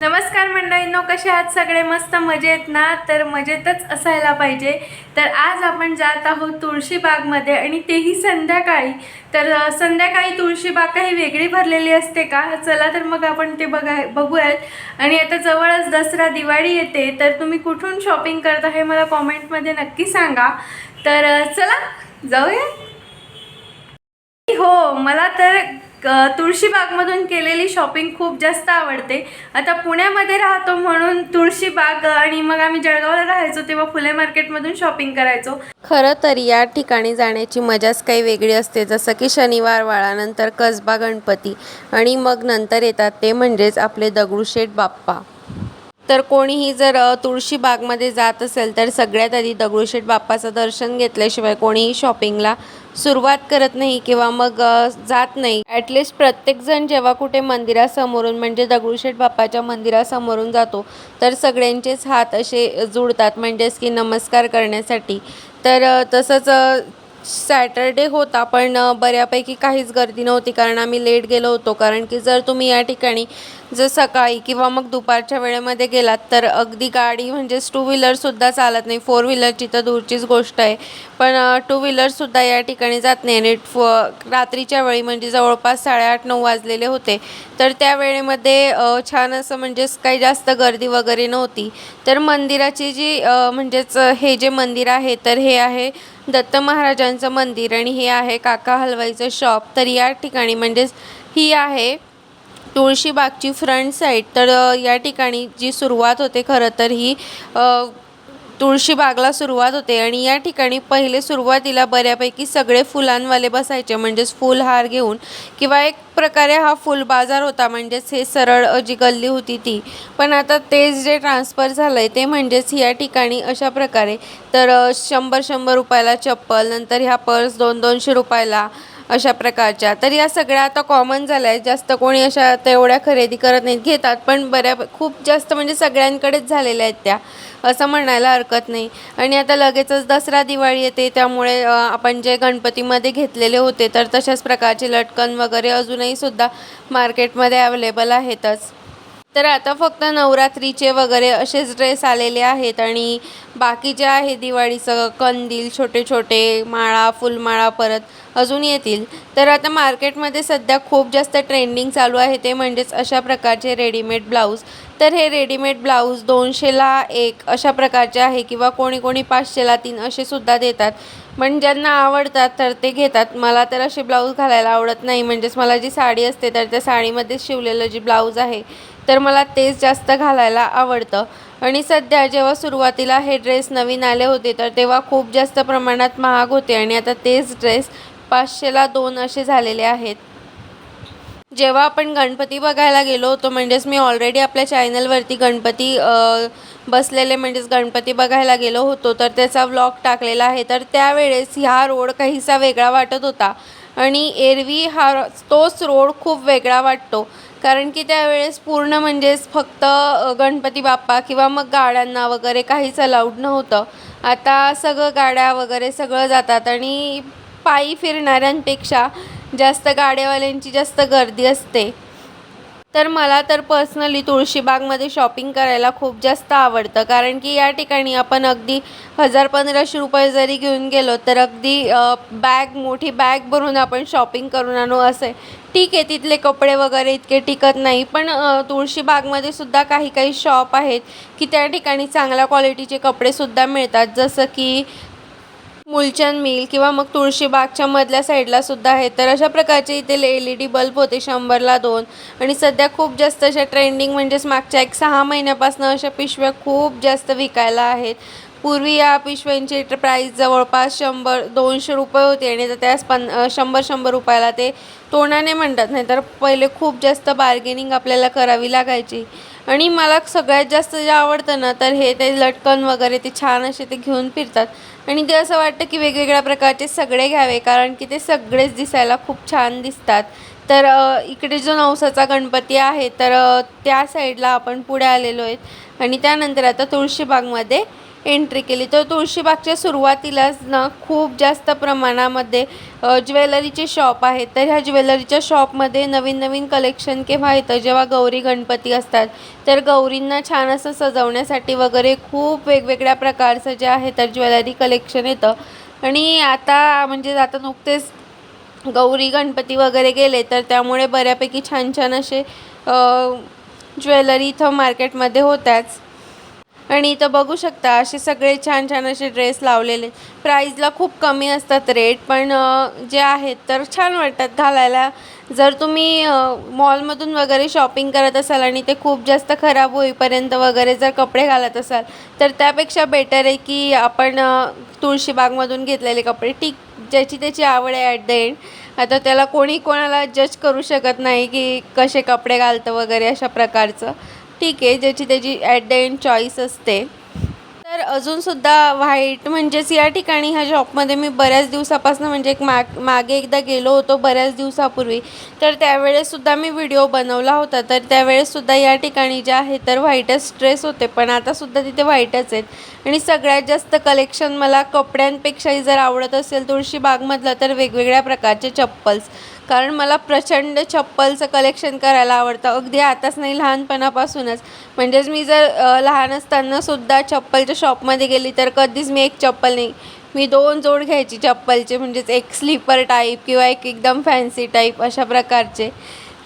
नमस्कार मंडळींनो कसे आहात? सगळे मस्त मजेत ना? तर मजेतच असायला पाहिजे. तर आज आपण जात आहोत तुळशीबागमध्ये आणि तेही संध्याकाळी. तर संध्याकाळी तुळशीबाग काही वेगळी भरलेली असते का? चला तर मग आपण ते बघाय बघूयात. आणि आता जवळच दसरा दिवाळी येते. तर तुम्ही कुठून शॉपिंग करता हे मला कॉमेंटमध्ये नक्की सांगा. तर चला जाऊया. हो मला तर क तुळशीबागमधून केलेली शॉपिंग खूप जास्त आवडते. आता पुण्यामध्ये राहतो म्हणून तुळशीबाग आणि मग आम्ही जळगावला राहायचो तेव्हा फुले मार्केटमधून शॉपिंग करायचो. खरं तर या ठिकाणी जाण्याची मजाच काही वेगळी असते जसं की शनिवार वाळानंतर कसबा गणपती आणि मग नंतर येतात ते म्हणजेच आपले दगडूशेठ बाप्पा. तर कोणीही जर तुळशी बागमध्ये जात असेल तर सगळ्यात आधी दगडूशेठ बाप्पाचं दर्शन घेतल्याशिवाय कोणीही शॉपिंगला सुरुवात करत नाही किंवा मग जात नाही. ॲटलिस्ट प्रत्येकजण जेव्हा कुठे मंदिरासमोरून म्हणजे दगडूशेठ बाप्पाच्या मंदिरासमोरून जातो तर सगळ्यांचेच हात असे जुळतात म्हणजेच की नमस्कार करण्यासाठी. तर तसंच सॅटरडे होता पण बऱ्यापैकी काहीच गर्दी नव्हती. कारण आम्ही लेट गेलो होतो. कारण की जर तुम्ही या ठिकाणी जर सकाळी किंवा मग दुपारच्या वेळेमध्ये गेलात तर अगदी गाडी म्हणजेच टू व्हीलरसुद्धा चालत नाही. फोर व्हीलरची तर दूरचीच गोष्ट आहे. पण टू व्हीलरसुद्धा या ठिकाणी जात नाही. आणि फ रात्रीच्या वेळी म्हणजे जवळपास साडेआठ नऊ वाजलेले होते. तर त्या वेळेमध्ये छान असं म्हणजेच काही जास्त गर्दी वगैरे नव्हती. तर मंदिराची जी म्हणजेच हे जे मंदिर आहे तर हे आहे दत्त महाराजांचं मंदिर. आणि हे आहे काका हलवाईचं शॉप तर या ठिकाणी म्हणजेच ही आहे तुळशीबागची फ्रंट साईड तर या ठिकाणी जी सुरुवात होते खरं तर ही तुळशीबागला सुरुवात होते. आणि या ठिकाणी पहिले सुरुवातीला बऱ्यापैकी सगळे फुलांवाले बसायचे म्हणजेच फुलहार घेऊन. किंवा एक प्रकारे हा फुल बाजार होता म्हणजेच हे सरळ जी गल्ली होती ती. पण आता तेच जे ट्रान्सफर झालं आहे ते म्हणजेच या ठिकाणी अशा प्रकारे. तर शंभर शंभर रुपयाला चप्पल नंतर ह्या पर्स दोन दोनशे रुपयाला अशा प्रकारच्या. तर या सगळ्या आता कॉमन झाल्या आहेत. जास्त कोणी अशा तेवढ्या खरेदी करत नाहीत घेतात. पण बऱ्या खूप जास्त म्हणजे सगळ्यांकडेच झालेल्या आहेत त्या. असं म्हणायला हरकत नाही. आणि आता लगेचच दसरा दिवाळी येते. त्यामुळे आपण जे गणपतीमध्ये घेतलेले होते तर तशाच प्रकारचे लटकन वगैरे अजूनही सुद्धा मार्केटमध्ये अवेलेबल आहेतच. तर आता फक्त नवरात्रीचे वगैरे असेच ड्रेस आलेले आहेत आणि बाकी जे आहे दिवाळीचं कंदील छोटे छोटे माळा फुलमाळा परत अजून येतील. तर आता मार्केटमध्ये सध्या खूप जास्त ट्रेंडिंग चालू आहे ते म्हणजेच अशा प्रकारचे रेडीमेड ब्लाऊज तर हे रेडीमेड ब्लाऊज दोनशेला एक अशा प्रकारचे आहे किंवा कोणी कोणी पाचशेला तीन असे सुद्धा देतात. पण ज्यांना आवडतात तर ते घेतात. मला तर असे ब्लाऊज घालायला आवडत नाही. म्हणजेच मला जी साडी असते तर त्या साडीमध्ये शिवलेलं जे ब्लाऊज आहे तर मला तेच जास्त घालायला आवडतं. आणि सध्या जेव्हा सुरुवातीला हे ड्रेस नवीन आले होते तर तेव्हा खूप जास्त प्रमाणात महाग होते आणि आता तेच ड्रेस पाचशेला दोन असे झालेले आहेत. जेव्हा आपण गणपती बघायला गेलो होतो म्हणजेच मी ऑलरेडी आपल्या चॅनलवरती गणपती बसलेले म्हणजेच गणपती बघायला गेलो होतो तर त्याचा व्लॉग टाकलेला आहे. तर त्यावेळेस ह्या रोड काहीसा वेगळा वाटत होता. आणि एरवी हा तोच रोड खूप वेगळा वाटतो. कारण की त्यावेळेस पूर्ण म्हणजेच फक्त गणपती बाप्पा किंवा मग गाड्यांना वगैरे काहीच अलाउड नव्हतं. आता सगळं गाड्या वगैरे सगळं जातात आणि पायी फिरणाऱ्यांपेक्षा जास्त गाड्यावाल्यांची जास्त गर्दी असते. तर मला तर पर्सनली तुळशीबागमध्ये शॉपिंग करायला खूप जास्त आवडतं. कारण की या ठिकाणी आपण अगदी हजार पंधराशे रुपये जरी घेऊन गेलो तर अगदी बॅग मोठी बॅग भरून आपण शॉपिंग करून आणू असे. ठीक आहे तिथले कपडे वगैरे इतके टिकत नाही पण तुळशीबागमध्ये सुद्धा काही काही शॉप आहेत की त्या ठिकाणी चांगल्या क्वालिटीचे कपडेसुद्धा मिळतात. जसं की मुलचंद मिल किंवा मग तुळशीबागच्या मधल्या साईडला सुद्धा आहे तर अशा प्रकारचे इथे एल ई डी बल्ब होते शंभरला दोन. आणि सध्या खूप जास्त अशा ट्रेंडिंग म्हणजेच मागच्या एक सहा महिन्यापासून अशा पिशव्या खूप जास्त विकायला आहेत. पूर्वी या पिशव्यांची प्राईस जवळपास शंभर दोनशे रुपये होती आणि आता त्यास पन शंभर शंभर रुपयाला ते तोंडाने म्हणतात. नाही तर पहिले खूप जास्त बार्गेनिंग आपल्याला करावी लागायची. आणि मला सगळ्यात जास्त जे आवडतं ना तर हे ते लटकन वगैरे ते छान असे ते घेऊन फिरतात. आणि ते असं वाटतं की वेगवेगळ्या प्रकारचे सगळे घ्यावे कारण की ते सगळेच दिसायला खूप छान दिसतात. तर इकडे जो नवसाचा गणपती आहे तर त्या साईडला आपण पुढे आलेलो आहेत. आणि त्यानंतर आता तुळशीबागमध्ये एंट्री केली. तर तुळशीबागच्या सुरुवातीलाच ना खूप जास्त प्रमाणामध्ये ज्वेलरीचे शॉप आहेत. तर ह्या ज्वेलरीच्या शॉपमध्ये नवीन नवीन कलेक्शन केव्हा येतं? जेव्हा गौरी गणपती असतात तर गौरींना छान असं सजवण्यासाठी वगैरे खूप वेगवेगळ्या प्रकारचं जे आहे तर ज्वेलरी कलेक्शन येतं. आणि आता म्हणजे आता नुकतेच गौरी गणपती वगैरे गेले तर त्यामुळे बऱ्यापैकी छान छान असे ज्वेलरी इथं मार्केटमध्ये होत्याच. आणि इथं बघू शकता असे सगळे छान छान असे ड्रेस लावलेले. प्राईजला खूप कमी असतात रेट पण जे आहेत तर छान वाटतात घालायला. जर तुम्ही मॉलमधून वगैरे शॉपिंग करत असाल आणि ते खूप जास्त खराब होईपर्यंत वगैरे जर कपडे घालत असाल तर त्यापेक्षा बेटर आहे की आपण तुळशीबागमधून घेतलेले कपडे. ठीक ज्याची त्याची आवड आहे ॲट द एंड आता त्याला कोणी कोणाला जज करू शकत नाही की कसे कपडे घालतं वगैरे अशा प्रकारचं. ठीक आहे ज्याची त्याची ॲट द एंड चॉईस असते. तर अजूनसुद्धा व्हाईट म्हणजेच या ठिकाणी ह्या शॉपमध्ये मी बऱ्याच दिवसापासून म्हणजे एक माग मागे एकदा गेलो होतो बऱ्याच दिवसापूर्वी. तर त्यावेळेससुद्धा मी व्हिडिओ बनवला होता. तर त्यावेळेससुद्धा या ठिकाणी जे आहे तर व्हाईटच ड्रेस होते. पण आतासुद्धा तिथे व्हाईटच आहेत. आणि सगळ्यात जास्त कलेक्शन मला कपड्यांपेक्षाही जर आवडत असेल तुळशी बागमधलं तर वेगवेगळ्या प्रकारचे चप्पल्स. कारण मला प्रचंड चप्पलचं कलेक्शन करायला आवडतं. अगदी आताच नाही लहानपणापासूनच. म्हणजेच मी जर लहान असतानासुद्धा चप्पलच्या शॉपमध्ये गेली तर कधीच मी एक चप्पल नाही. मी दोन जोड घ्यायची चप्पलचे म्हणजेच एक स्लीपर टाईप किंवा एक एकदम फॅन्सी टाईप अशा प्रकारचे.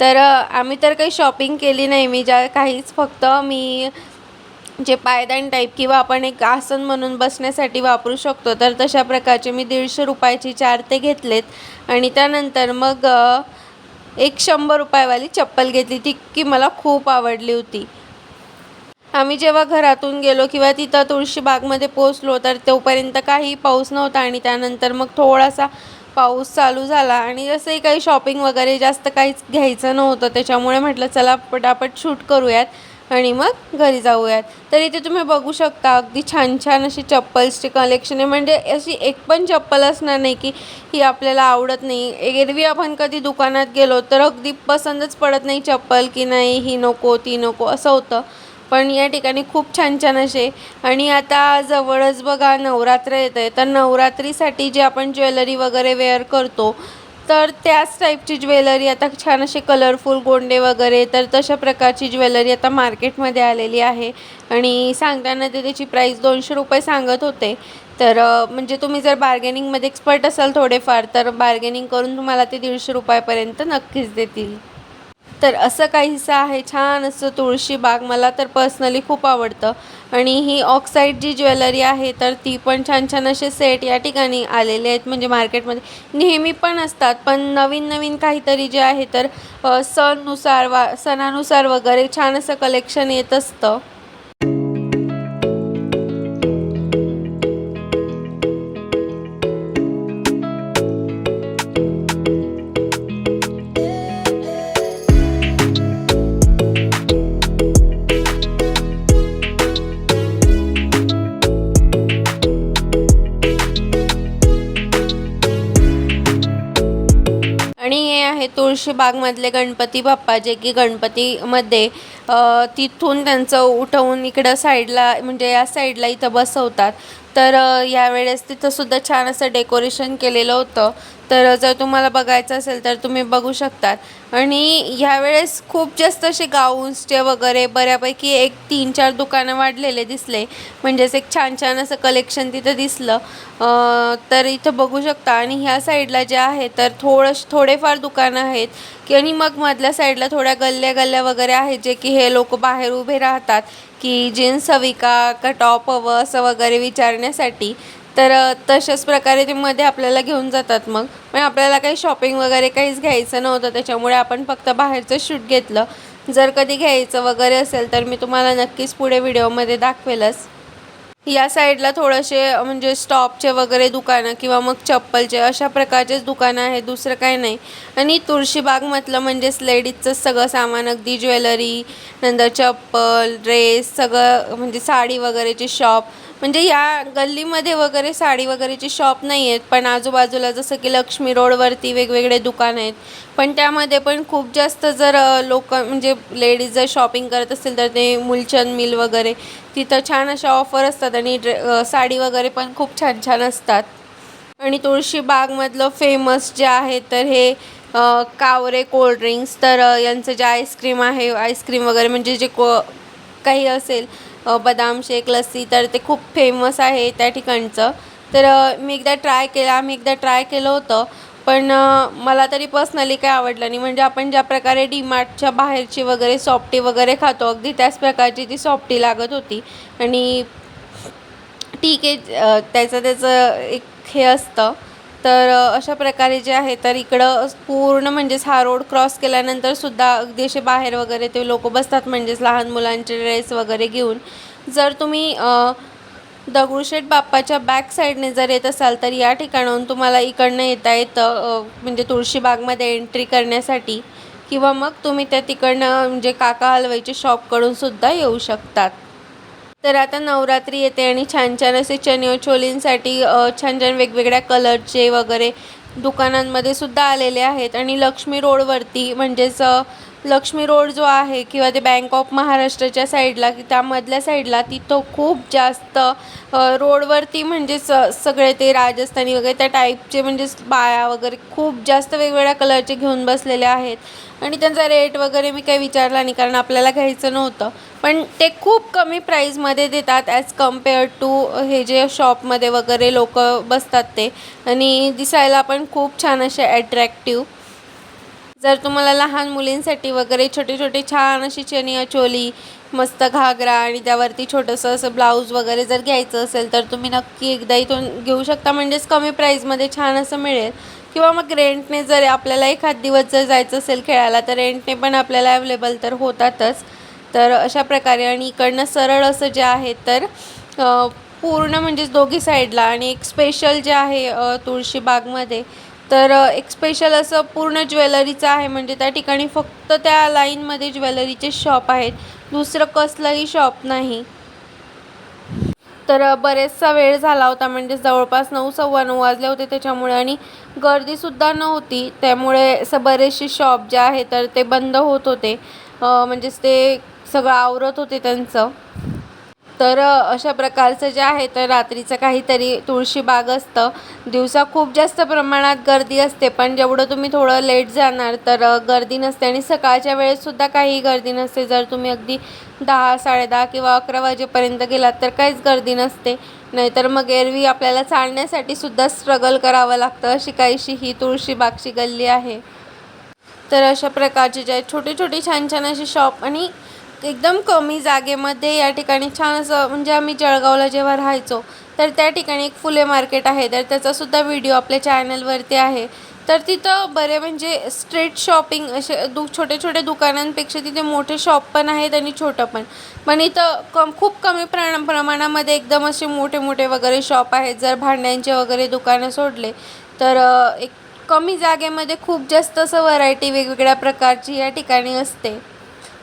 तर आम्ही तर काही शॉपिंग केली नाही. मी ज्या काहीच फक्त मी जे पायदान टाईप किंवा आपण एक आसन म्हणून बसण्यासाठी वापरू शकतो तर तशा प्रकारचे मी दीडशे रुपयाची चार ते घेतलेत. आणि त्यानंतर मग एक शंभर रुपयावाली चप्पल घेतली ती की मला खूप आवडली होती. आम्ही जेव्हा घरातून गेलो किंवा तिथं तुळशीबागमध्ये पोचलो तर तोपर्यंत काही पाऊस नव्हता आणि त्यानंतर मग थोडासा पाऊस चालू झाला. आणि जसंही काही शॉपिंग वगैरे जास्त काहीच घ्यायचं नव्हतं त्याच्यामुळे म्हटलं चला पटापट शूट करूयात. आणि मग घरी जाऊयात. तर इथे तुम्ही बघू शकता अगदी छान छान अशी चप्पल्सचे कलेक्शन आहे. म्हणजे अशी एक पण चप्पल असणार नाही की ही आपल्याला आवडत नाही. एरवी आपण कधी दुकानात गेलो तर अगदी पसंतच पडत नाही चप्पल की नाही ही नको ती नको असं होतं. पण या ठिकाणी खूप छान छान असे. आणि आता जवळच बघा नवरात्र येत आहे तर नवरात्रीसाठी जे आपण ज्वेलरी वगैरे वेअर करतो तर त्याच टाईपची ज्वेलरी आता छान असे कलरफुल गोंडे वगैरे तर तशा प्रकारची ज्वेलरी आता मार्केटमध्ये आलेली आहे. आणि सांगताना ते त्याची प्राईस दोनशे रुपये सांगत होते. तर म्हणजे तुम्ही जर बार्गेनिंगमध्ये एक्सपर्ट असाल थोडेफार तर बार्गेनिंग करून तुम्हाला ते दीडशे रुपयापर्यंत नक्कीच देतील. तर असं काहीसं आहे छान असं तुळशी बाग मला तर पर्सनली खूप आवडतं. आणि ही ऑक्साईड जी ज्वेलरी आहे तर ती पण छान छान असे सेट या ठिकाणी आलेले आहेत. म्हणजे मार्केटमध्ये नेहमी पण असतात पण नवीन नवीन काहीतरी जे आहे तर सणनुसार वा सणानुसार वगैरे छान असं कलेक्शन येत असतं. तुळशीबागमधले गणपती बाप्पा जे की गणपतीमध्ये तिथून त्यांचं उठवून इकडं साईडला म्हणजे या साईडला इथं बसवतात. तर यावेळेस तिथंसुद्धा छान असं डेकोरेशन केलेलं होतं. तर जर तुम्हाला बघायचं असेल तर तुम्ही बघू शकतात आणि ह्यावेळेस खूप जास्त असे गाऊन्सचे वगैरे बऱ्यापैकी एक तीन चार दुकानं वाढलेले दिसले. म्हणजेच एक छान छान असं कलेक्शन तिथं दिसलं. तर इथं बघू शकता. आणि ह्या साईडला जे आहे तर थोडं थोडेफार दुकानं आहेत. की आणि मग मधल्या साईडला थोड्या गल्ल्या गल्ल्या वगैरे आहेत जे की हे लोक बाहेर उभे राहतात. की जीन्स हवी का का टॉप हवं असं वगैरे विचारण्यासाठी तर तशाच प्रकारे ते मध्ये आपल्याला घेऊन जातात मग. पण आपल्याला काही शॉपिंग वगैरे काहीच घ्यायचं नव्हतं त्याच्यामुळे आपण फक्त बाहेरचं शूट घेतलं. जर कधी घ्यायचं वगैरे असेल तर मी तुम्हाला नक्कीच पुढे व्हिडिओमध्ये दाखवेलच. या साईडला थोडेसे म्हणजे स्टॉपचे वगैरे दुकानं किंवा मग चप्पलचे अशा प्रकारचेच दुकानं आहेत दुसरं काही नाही. आणि तुळशीबाग म्हटलं म्हणजेच लेडीजचं सगळं सामान अगदी ज्वेलरी नंतर चप्पल ड्रेस सगळं म्हणजे साडी वगैरेचे शॉप म्हणजे या गल्लीमध्ये वगैरे साडी वगैरेचे शॉप नाही आहेत पण आजूबाजूला जसं की लक्ष्मी रोडवरती वेगवेगळे दुकान आहेत. पण त्यामध्ये पण खूप जास्त जर लोक म्हणजे लेडीज जर शॉपिंग करत असतील तर ते मुलचंद मिल वगैरे तिथं छान अशा ऑफर असतात आणि ड्रे साडी वगैरे पण खूप छान छान असतात. आणि तुळशी बागमधलं फेमस जे आहे तर हे कावरे कोल्ड्रिंक्स तर यांचं जे आईस्क्रीम आहे आईस्क्रीम वगैरे म्हणजे जे को काही असेल बदाम शेक लस्सी तर ते खूप फेमस आहे त्या ठिकाणचं. तर मी एकदा ट्राय केलं आम्ही एकदा ट्राय केलं होतं पण मला तरी पर्सनली काय आवडलं नाही. म्हणजे आपण ज्या प्रकारे डीमार्टच्या बाहेरची वगैरे सॉफ्टी वगैरे खातो अगदी त्याच प्रकारची ती सॉफ्टी लागत होती. आणि ठीक आहे त्याचं त्याचं एक हे असतं. तर अशा प्रकारे जे आहे तर इकडं पूर्ण म्हणजेच हा रोड क्रॉस केल्यानंतर सुद्धा अगदी असे बाहेर वगैरे ते लोक बसतात म्हणजेच लहान मुलांचे ड्रेस वगैरे घेऊन. जर तुम्ही दगडूशेठ बाप्पाच्या बॅक साईडने जर येत असाल तर या ठिकाणाहून तुम्हाला इकडनं येता येतं म्हणजे तुळशीबागमध्ये एंट्री करण्यासाठी. किंवा मग तुम्ही त्या तिकडनं म्हणजे काका हलवाईच्या शॉपकडून सुद्धा येऊ शकतात. तर आता नवरात्री येते आणि छान छान असे चनियो चोलींसाठी छान छान वेगवेगळ्या कलरचे वगैरे दुकानांमध्ये सुद्धा आलेले आहेत. आणि लक्ष्मी रोडवरती म्हणजेच लक्ष्मी रोड जो आहे किंवा ते बँक ऑफ महाराष्ट्राच्या साईडला की त्यामधल्या साईडला तिथं खूप जास्त रोडवरती म्हणजेच स सगळे ते राजस्थानी वगैरे त्या टाईपचे म्हणजेच बाया वगैरे खूप जास्त वेगवेगळ्या कलरचे घेऊन बसलेले आहेत. आणि त्यांचा रेट वगैरे मी काही विचारला नाही कारण आपल्याला घ्यायचं नव्हतं. पण ते खूप कमी प्राईजमध्ये देतात ॲज कंपेअर टू हे जे शॉपमध्ये वगैरे लोक बसतात ते. आणि दिसायला पण खूप छान असे ॲट्रॅक्टिव्ह जर तुम्हाला लहान मुलींसाठी वगैरे छोटे छोटे छान अशी चनिया चोली मस्त घागरा आणि त्यावरती छोटंसं असं ब्लाऊज वगैरे जर घ्यायचं असेल तर तुम्ही नक्की एकदा इथून घेऊ शकता. म्हणजेच कमी प्राईजमध्ये छान असं मिळेल. किंवा मग रेंटने जर आपल्याला एखाद दिवस जर जायचं असेल खेळायला तर रेंटने पण आपल्याला अवेलेबल तर होतातच. तर अशा प्रकारे आणि इकडनं सरळ असं जे आहे तर पूर्ण म्हणजेच दोघी साईडला आणि एक स्पेशल जे आहे तुळशीबागमध्ये तर एक स्पेशल असं पूर्ण ज्वेलरीचं आहे. म्हणजे त्या ठिकाणी फक्त त्या लाईनमध्ये ज्वेलरीचे शॉप आहेत. दुसरं कसलंही शॉप नाही. तर बरेचसा वेळ झाला होता. म्हणजे जवळपास नऊ सव्वा नऊ वाजले होते त्याच्यामुळे आणि गर्दीसुद्धा नव्हती. त्यामुळे असं बरेचसे शॉप जे आहे तर ते बंद होत होते. म्हणजेच ते सगळं आवरत होते त्यांचं. तर अशा प्रकारचं जे आहे तर रात्रीचं काहीतरी तुळशीबाग असतं. दिवसा खूप जास्त प्रमाणात गर्दी असते पण जेवढं तुम्ही थोडं लेट जाणार तर गर्दी नसते. आणि सकाळच्या वेळेससुद्धा काही गर्दी नसते. जर तुम्ही अगदी दहा साडेदहा किंवा अकरा वाजेपर्यंत गेलात तर काहीच गर्दी नसते. नाहीतर मग एरवी आपल्याला चालण्यासाठी सुद्धा स्ट्रगल करावं लागतं अशी काहीशी ही तुळशीबागची गल्ली आहे. तर अशा प्रकारचे जे छोटे छोटे छान छान असे शॉप आणि एकदम कमी जागेमध्ये या ठिकाणी छान असं म्हणजे आम्ही जळगावला जेव्हा राहायचो तर त्या ठिकाणी एक फुले मार्केट आहे. तर त्याचासुद्धा व्हिडिओ आपल्या चॅनलवरती आहे. तर तिथं बरे म्हणजे स्ट्रीट शॉपिंग असे दु छोटे छोटे दुकानांपेक्षा तिथे मोठे शॉप पण आहेत आणि छोटं पण. पण इथं कम खूप कमी प्रण प्रमाणामध्ये एकदम असे मोठे मोठे वगैरे शॉप आहेत. जर भांड्यांचे वगैरे दुकानं सोडले तर एक कमी जागेमध्ये खूप जास्त असं व्हरायटी वेगवेगळ्या प्रकारची या ठिकाणी असते.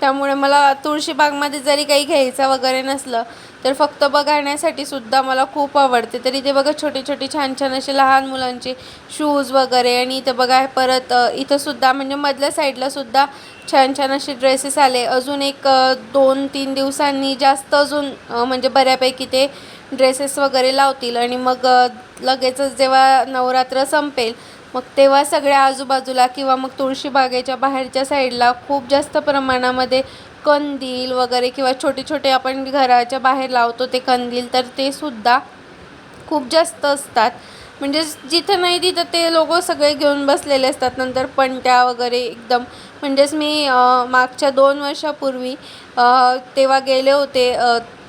त्यामुळे मला तुळशीबागमध्ये जरी काही घ्यायचं वगैरे नसलं तर फक्त बघण्यासाठी सुद्धा मला खूप आवडते. तर इथे बघा छोटे छोटे छान छान असे लहान मुलांचे शूज वगैरे आणि इथं बघा परत इथंसुद्धा इथं सुद्धा म्हणजे मधल्या साईडला सुद्धा छान छान असे ड्रेसेस आले. अजून एक दोन तीन दिवसांनी जास्त अजून म्हणजे बऱ्यापैकी ते ड्रेसेस वगैरे लावतील आणि मग लगेचच जेव्हा नवरात्र संपेल मग तेव्हा सगळ्या आजूबाजूला किंवा मग तुळशीबागेच्या बाहेरच्या साईडला खूप जास्त प्रमाणामध्ये कंदील वगैरे किंवा छोटे छोटे आपण घराच्या बाहेर लावतो ते कंदील तर ते सुद्धा खूप जास्त असतात. म्हणजे जिथं नाही तिथं ते लोक सगळे घेऊन बसलेले असतात. नंतर पणत्या वगैरे एकदम. म्हणजेच मी मागच्या दोन वर्षापूर्वी तेव्हा गेले होते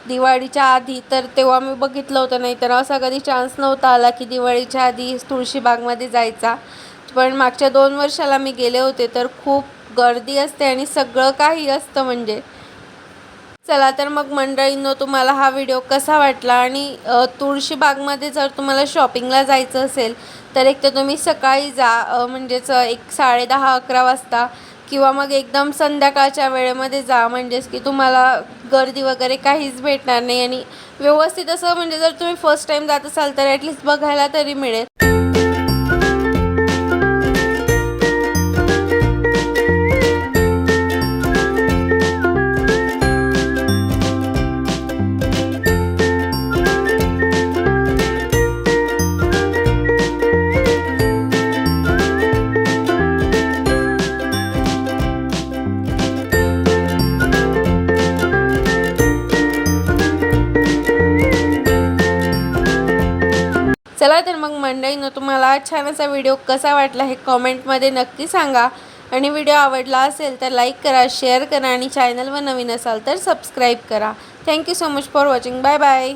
दिवाळीच्या आधी तर तेव्हा मी बघितलं होतं नाही तर असा कधी चान्स नव्हता आला की दिवाळीच्या आधी तुळशीबागमध्ये जायचा. पण मागच्या दोन वर्षाला मी गेले होते तर खूप गर्दी असते आणि सगळं काही असतं म्हणजे. चला तर मग मंडळींनो तुम्हाला हा व्हिडिओ कसा वाटला? आणि तुळशीबागमध्ये जर तुम्हाला शॉपिंगला जायचं असेल तर एक तर तुम्ही सकाळी जा म्हणजेच एक एक साडेदहा अकरा वाजता. किंवा मग एकदम संध्याकाळच्या वेळेमध्ये जा म्हणजेच की तुम्हाला गर्दी वगैरे काहीच भेटणार नाही आणि व्यवस्थित असं म्हणजे जर तुम्ही फर्स्ट टाईम जात असाल तर ॲटलिस्ट बघायला तरी मिळेल. छान असा व्हिडिओ कसा वाटला हे कॉमेंटमध्ये नक्की सांगा. आणि व्हिडिओ आवडला असेल तर लाईक करा शेअर करा आणि चॅनलवर नवीन असाल तर सबस्क्राईब करा. Thank you so much for watching. Bye bye.